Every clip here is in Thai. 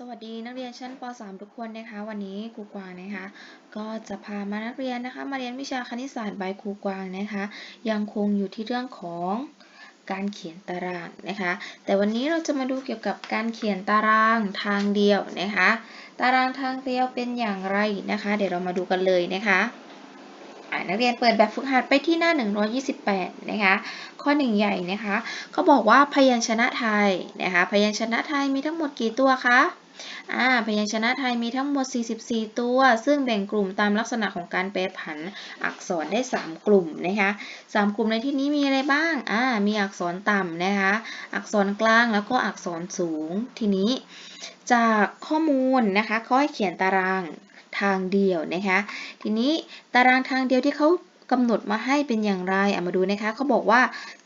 สวัสดีนักเรียนชั้นป .3 ทุกคนนะคะ วันนี้ครูกวางนะคะ ก็จะพามานักเรียนนะคะ มาเรียนวิชาคณิตศาสตร์ใบครูกวางนะคะ ยังคงอยู่ที่เรื่องของการเขียนตารางนะคะ แต่วันนี้เราจะมาดูเกี่ยวกับการเขียนตารางทางเดียวนะคะ ตารางทางเดียวเป็นอย่างไรนะคะ เดี๋ยวเรามาดูกันเลยนะคะนักเรียนเปิดแบบฝึกหัดไปที่หน้า 128 นะคะ ข้อหนึ่งใหญ่นะคะ เขาบอกว่าพยัญชนะไทยนะคะ พยัญชนะไทยมีทั้งหมดกี่ตัวคะ อ่าพยัญชนะไทยมีทั้งหมด 44 ตัว ซึ่งแบ่งกลุ่มตามลักษณะของการแปรผันอักษรได้ 3 กลุ่มนะคะ3กลุ่มในที่นี้มีอะไรบ้างอ่ามีอักษรต่ำนะคะ อักษรกลางแล้วก็อักษรสูง ทีนี้ จากข้อมูลนะคะเขาให้เขียนตารางทางเดียวนะคะ ทีนี้ตารางทางเดียวที่เขา กำหนดมาให้เป็นอย่างไรเอามาดูนะคะเขาบอกว่า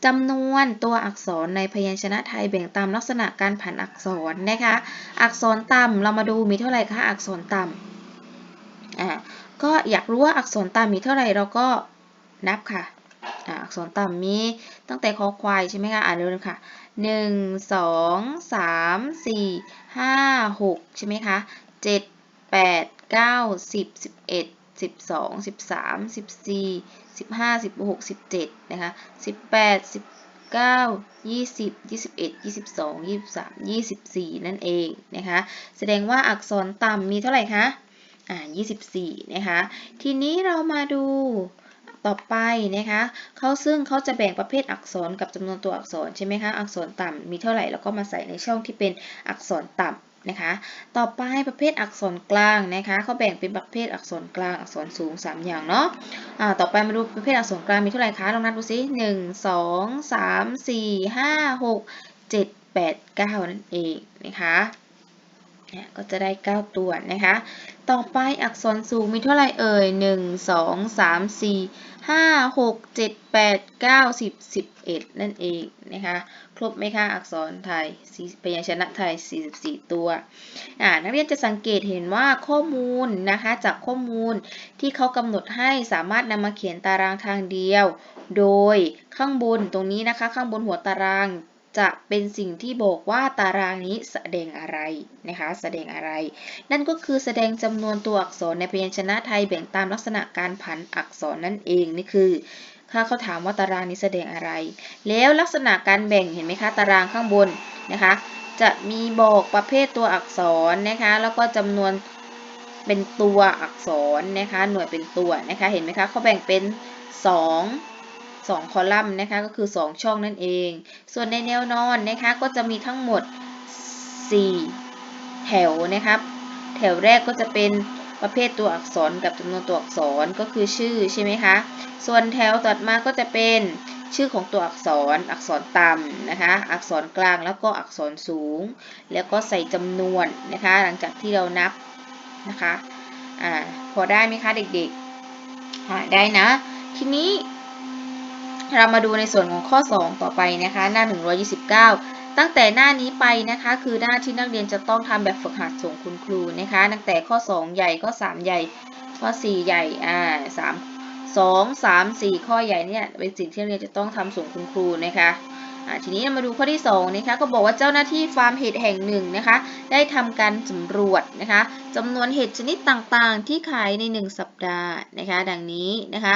จำนวนตัวอักษรในพยัญชนะไทยแบ่งตามลักษณะการผันอักษรนะคะ อักษรต่ำเรามาดูมีเท่าไหร่คะอักษรต่ำอ่าก็อยากรู้ว่าอักษรต่ำมีเท่าไหร่เราก็นับค่ะอักษรต่ำมีตั้งแต่คอควายใช่ไหมคะอ่านเร็วๆค่ะหนึ่งสองสามสี่ห้าหกใช่ไหมคะเจ็ดแปดเก้าสิบสิบเอ็ด สิบสองสิบสามสิบสี่สิบห้าสิบหกสิบเจ็ดนะคะสิบแปดสิบเก้ายี่สิบยี่สิบเอ็ดยี่สิบสองยี่สิบสามยี่สิบสี่นั่นเองนะคะ แสดงว่าอักษรต่ำมีเท่าไหร่คะอ่ายี่สิบสี่นะคะ ทีนี้เรามาดูต่อไปนะคะเขาซึ่งเขาจะแบ่งประเภทอักษรกับจำนวนตัวอักษรใช่ไหมคะ อักษรต่ำมีเท่าไหร่แล้วก็มาใส่ในช่องที่เป็นอักษรต่ำ นะคะ ต่อไปประเภทอักษรกลางนะคะเขาแบ่งเป็นประเภทอักษรกลางอักษรสูง 3 อย่างเนาะะต่อไปมาดูประเภทอักษรกลางมีเท่าไหร่คะลองนับดูสิหนึ่งสองสามสี่ห้าหกเจ็ดแปดเก้านั่นเองนะคะ ก็จะได้ 9 ตัวนะคะ ต่อไปอักษรสูงมีเท่าไหร่เอ่ย 1 2 3 4 5 6 7 8 9 10 11 นั่นเองนะคะ ครบไหมคะอักษรไทยพยัญชนะไทย 44 ตัว นักเรียนจะสังเกตเห็นว่าข้อมูลนะคะจากข้อมูลที่เขากำหนดให้สามารถนำมาเขียนตารางทางเดียว โดยข้างบนตรงนี้นะคะ ข้างบนหัวตาราง จะเป็นสิ่งที่บอกว่าตารางนี้แสดงอะไรนะคะ แสดงอะไร นั่นก็คือแสดงจำนวนตัวอักษรในพยัญชนะไทยแบ่งตามลักษณะการผันอักษรนั่นเองนี่คือถ้าเขาถามว่าตารางนี้แสดงอะไร แล้วลักษณะการแบ่งเห็นไหมคะตารางข้างบนนะคะ จะมีบอกประเภทตัวอักษรนะคะ แล้วก็จำนวนเป็นตัวอักษรนะคะ หน่วยเป็นตัวนะคะ เห็นไหมคะเขาแบ่งเป็น 2 2 คอลัมน์นะคะก็คือ 2 ช่องนั่นเอง ส่วนในแนวนอนนะคะก็จะมีทั้งหมด 4 แถวนะครับ แถวแรกก็จะเป็นประเภทตัวอักษรกับจำนวนตัวอักษรก็คือชื่อใช่ไหมคะ ส่วนแถวต่อมาก็จะเป็นชื่อของตัวอักษร อักษรต่ำนะคะ อักษรกลางแล้วก็อักษรสูง แล้วก็ใส่จำนวนนะคะ หลังจากที่เรานับนะคะ อ่า พอได้ไหมคะเด็กๆได้นะ ทีนี้ เรามาดูในส่วนของข้อ 2 ต่อไปนะคะหน้า 129 ตั้งแต่หน้านี้ไปนะคะ คือหน้าที่นักเรียนจะต้องทำแบบฝึกหัดส่งคุณครูนะคะ ตั้งแต่ข้อ 2 ใหญ่ข้อ 3 ใหญ่ ข้อ 4 ใหญ่อ่า3 2 3 4ข้อใหญ่เนี่ยเป็นสิ่งที่นักเรียนจะต้องทำส่งคุณครูนะคะ ทีนี้มาดูข้อที่2นะคะก็บอกว่าเจ้าหน้าที่ฟาร์มเห็ดแห่งหนึ่งนะคะ ได้ทำการสำรวจนะคะจำนวนเห็ดชนิดต่างๆ ที่ขายใน 1 สัปดาห์นะคะ ดังนี้นะคะ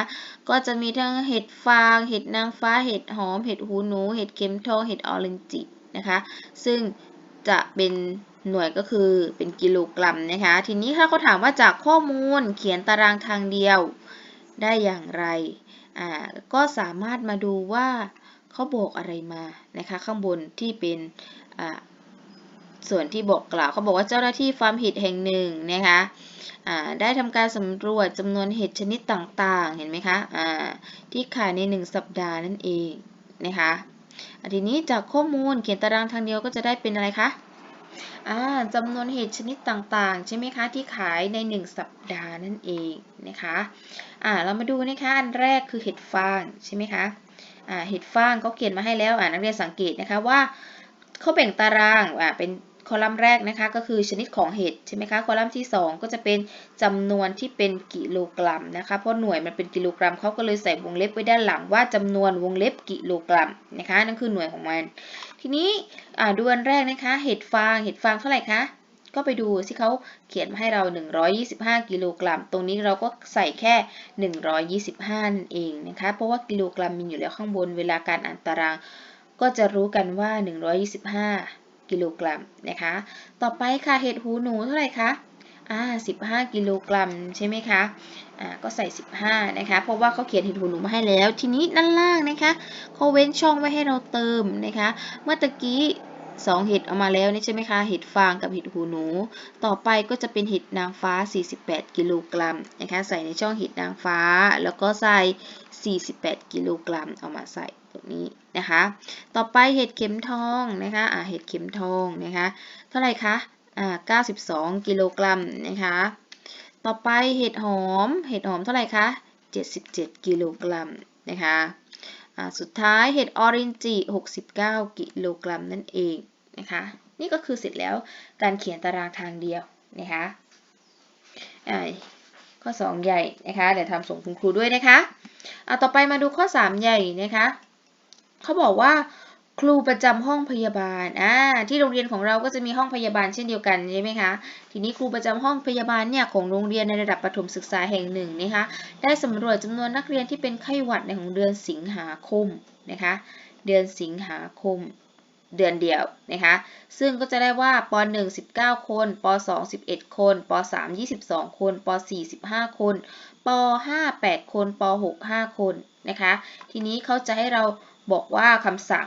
ก็จะมีทั้งเห็ดฟาง เห็ดนางฟ้าเห็ดหอม เห็ดหูหนู เห็ดเข็มทองเห็ดออเรนจินะคะ ซึ่งจะเป็นหน่วยก็คือเป็นกิโลกรัมนะคะ ทีนี้ถ้าเขาถามว่าจากข้อมูลเขียนตารางทางเดียวได้อย่างไรอ่าก็สามารถมาดูว่า เขาบอกอะไรมานะคะ ข้างบนที่เป็นส่วนที่บอกกล่าวเขาบอกว่าเจ้าหน้าที่ฟาร์มเห็ดแห่งหนึ่งนะคะได้ทำการสำรวจจำนวนเห็ดชนิดต่างๆ เห็นไหมคะะที่ขายใน 1 สัปดาห์นั่นเองนะคะทีนี้จากข้อมูลเขียนตารางทางเดียวก็จะได้เป็นอะไรคะจำนวนเห็ดชนิดต่างๆ ใช่ไหมคะ ที่ขายใน 1 สัปดาห์นั่นเองนะคะะเรามาดูนะคะ อันแรกคือเห็ดฟางใช่ไหมคะ เห็ดฟางเขาเขียนมาให้แล้วนักเรียนสังเกตนะคะว่าเขาแบ่งตารางเป็นคอลัมน์แรกนะคะก็คือชนิดของเห็ดใช่ไหมคะคอลัมน์ที่ 2 ก็จะเป็นจำนวนที่เป็นกิโลกรัมนะคะเพราะหน่วยมันเป็นกิโลกรัมเขาก็เลยใส่วงเล็บไว้ด้านหลังว่าจำนวนวงเล็บกิโลกรัมนะคะนั่นคือหน่วยของมัน ทีนี้ดูอันแรกนะคะเห็ดฟางเห็ดฟางเท่าไหร่คะ ก็ไปดูที่เขาเขียนมาให้เรา 125 กิโลกรัม ตรงนี้เราก็ใส่แค่ 125 นั่นเองนะคะ เพราะว่ากิโลกรัมมีอยู่แล้วข้างบน เวลาการอ่านตาราง ก็จะรู้กันว่า 125 กิโลกรัมนะคะ ต่อไปค่ะเห็ดหูหนูเท่าไหร่คะอ่า15 กิโลกรัมใช่ไหมคะ อ่า ก็ใส่ 15 นะคะ เพราะว่าเขาเขียนเห็ดหูหนูมาให้แล้ว ทีนี้ด้านล่างนะคะเขาเว้นช่องไว้ให้เราเติมนะคะ เมื่อตะกี้ 2 เห็ดเอามาแล้วนี่ใช่ไหมคะ เห็ดฟางกับเห็ดหูหนู ต่อไปก็จะเป็นเห็ดนางฟ้า 48 กิโลกรัมนะคะ ใส่ในช่องเห็ดนางฟ้า แล้วก็ใส่ 48 กิโลกรัมเอามาใส่ตรงนี้นะคะ ต่อไปเห็ดเข็มทองนะคะ อ่า เห็ดเข็มทองนะคะ เท่าไหร่คะ อ่า 92 กิโลกรัมนะคะ ต่อไปเห็ดหอม เห็ดหอมเท่าไหร่คะ 77 กิโลกรัมนะคะ สุดท้ายเห็ดออรินจิ69 กิโลกรัมนั่นเองนะคะ นี่ก็คือเสร็จแล้วการเขียนตารางทางเดียวนะคะข้อ 2 ใหญ่นะคะ เดี๋ยวทำส่งคุณครูด้วยนะคะ ต่อไปมาดูข้อ 3 ใหญ่นะคะ เขาบอกว่า ครูประจำห้องพยาบาล อ่า ที่โรงเรียนของเราก็จะมีห้องพยาบาลเช่นเดียวกันใช่ไหมคะ ทีนี้ครูประจำห้องพยาบาลเนี่ยของโรงเรียนในระดับประถมศึกษาแห่งหนึ่งนะคะ ได้สำรวจจำนวนนักเรียนที่เป็นไข้หวัดในของเดือนสิงหาคมนะคะ เดือนสิงหาคมเดือนเดียวนะคะ ซึ่งก็จะได้ว่าป .1 19 คนป .2 11 คนป .3 22 คนป .4 15 คนป .5 8 คนป .6 5 คนนะคะ ทีนี้เขาจะให้เรา บอกว่าคำสั่ง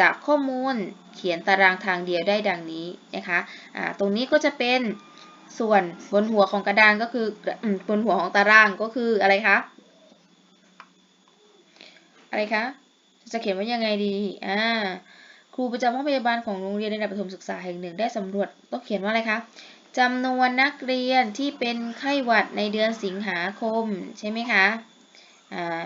จากข้อมูลเขียนตารางทางเดียวได้ดังนี้นะคะตรงนี้ก็จะเป็นส่วนบนหัวของกระดานก็คือบนหัวของตารางก็คืออะไรคะอะไรคะจะเขียนว่ายังไงดีอ่าครูประจำห้องพยาบาลของโรงเรียนในระดับประถมศึกษาแห่งหนึ่งได้สำรวจต้องเขียนว่าอะไรคะจำนวนนักเรียนที่เป็นไข้หวัดในเดือนสิงหาคมใช่ไหมคะอ่า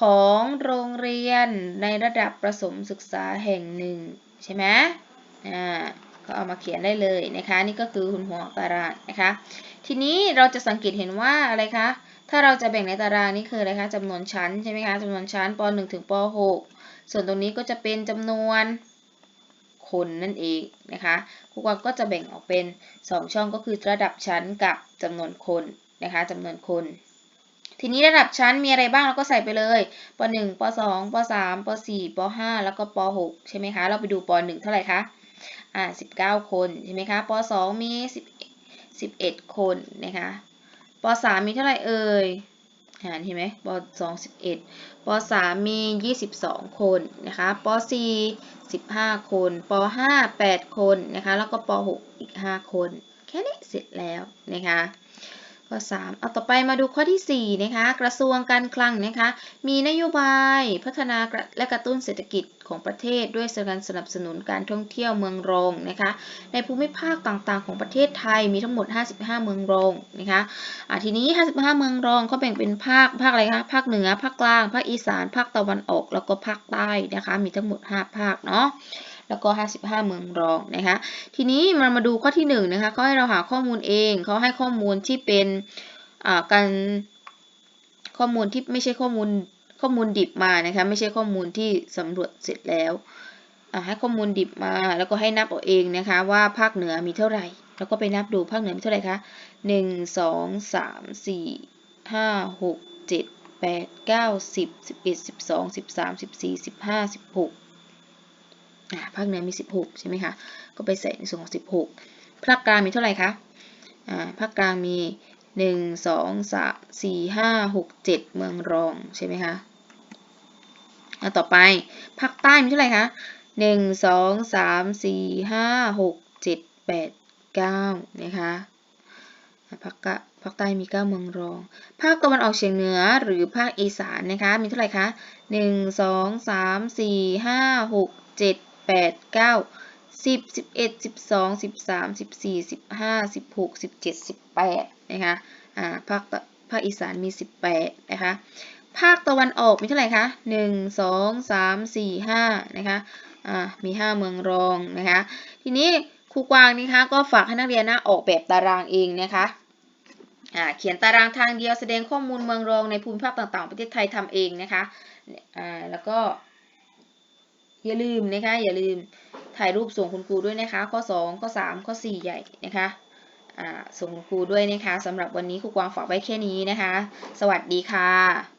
ของโรงเรียนในระดับประถมศึกษาแห่งหนึ่ง ใช่ไหมอ่าก็เอามาเขียนได้เลยนะคะ นี่ก็คือคุณหัวตารางนะคะ ทีนี้เราจะสังเกตเห็นว่าอะไรคะ ถ้าเราจะแบ่งในตารางนี่คืออะไรคะจำนวนชั้นใช่ไหมคะจำนวนชั้นป .1 ถึงป .6 ส่วนตรงนี้ก็จะเป็นจำนวนคนนั่นเองนะคะครูกวางก็จะแบ่งออกเป็น 2 ช่องก็คือระดับชั้นกับจำนวนคนนะคะจำนวนคน ทีนี้ระดับชั้นมีอะไรบ้างเราก็ใส่ไปเลยป .1 ป .2 ป .3 ป .4 ป .5 แล้วก็ป .6 ใช่ไหมคะ เราไปดูป .1 เท่าไหร่คะ อ่า 19 คนใช่ไหมคะป .2 มี 10 11 คนนะคะป .3 มีเท่าไหร่เอ่ยหารเห็นไหมป .2 11ป .3 มี 22 คนนะคะป .4 15 คนป .5 8 คนนะคะ แล้วก็ป .6 อีก 5 คน แค่นี้เสร็จแล้วนะคะ ข้อ 3 เอาต่อไปมาดูข้อที่ 4 นะคะ กระทรวงการคลังนะคะ มีนโยบายพัฒนาและกระตุ้นเศรษฐกิจของประเทศ ด้วยการสนับสนุนการท่องเที่ยวเมืองรองนะคะ ในภูมิภาคต่างๆ ของประเทศไทยมีทั้งหมด 55 เมืองรองนะคะะทีนี้ 55 เมืองรองเขาแบ่งเป็นภาค ภาคอะไรคะ ภาคเหนือ ภาคกลาง ภาคอีสาน ภาคตะวันออก แล้วก็ภาคใต้นะคะ มีทั้งหมด 5 ภาคเนาะ แล้วก็ 55 เมืองรองนะคะทีนี้มามาดูข้อที่1นะคะเขาให้เราหาข้อมูลเองเขาให้ข้อมูลที่เป็นการข้อมูลที่ไม่ใช่ข้อมูลข้อมูลดิบมานะคะไม่ใช่ข้อมูลที่สำรวจเสร็จแล้วให้ข้อมูลดิบมาแล้วก็ให้นับเอาเองนะคะว่าภาคเหนือมีเท่าไหร่ แล้วก็ไปนับดูภาคเหนือมีเท่าไหร่คะหนึ่งสองสามสี่ห้าหกเจ็ดแปดเก้าสิบสิบเอ็ดสิบสองสิบสามสิบสี่สิบห้าสิบหก ภาคเหนือมี 16 ใช่ไหมคะ ก็ไปใส่ในส่วนของ 16 ภาคกลางมีเท่าไหร่คะภาคกลางมี 1 2 3 4 5 6 7 เมืองรองใช่ไหมคะต่อไปภาคใต้มีเท่าไหร่คะ 1 2 3 4 5 6 7 8 9 นะคะภาคภาคใต้มี 9 เมืองรอง ภาคตะวันออกเฉียงเหนือหรือภาคอีสานนะคะ มีเท่าไหร่คะ 1 2 3 4 5 6 7 แปดเก้าสิบสิบเอ็ดสิบสองสิบสามสิบสี่สิบห้าสิบหกสิบเจ็ดสิบแปดนะคะอ่าภาคภาคอีสานมีสิบแปดนะคะภาคตะวันออกมีเท่าไหร่คะหนึ่งสองสามสี่ห้านะคะอ่ามีห้าเมืองรองนะคะทีนี้ครูกวางนะคะก็ฝากให้นักเรียนนะออกแบบตารางเองนะคะอ่าเขียนตารางทางเดียวแสดงข้อมูลเมืองรองในภูมิภาคต่างๆ ประเทศไทยทำเองนะคะอ่าแล้วก็ อย่าลืมนะคะ อย่าลืมถ่ายรูปส่งคุณครูด้วยนะคะ ข้อ 2 ข้อ 3 ข้อ 4 ใหญ่นะคะส่งคุณครูด้วยนะคะสำหรับวันนี้ครูกวางฝากไว้แค่นี้นะคะ สวัสดีค่ะ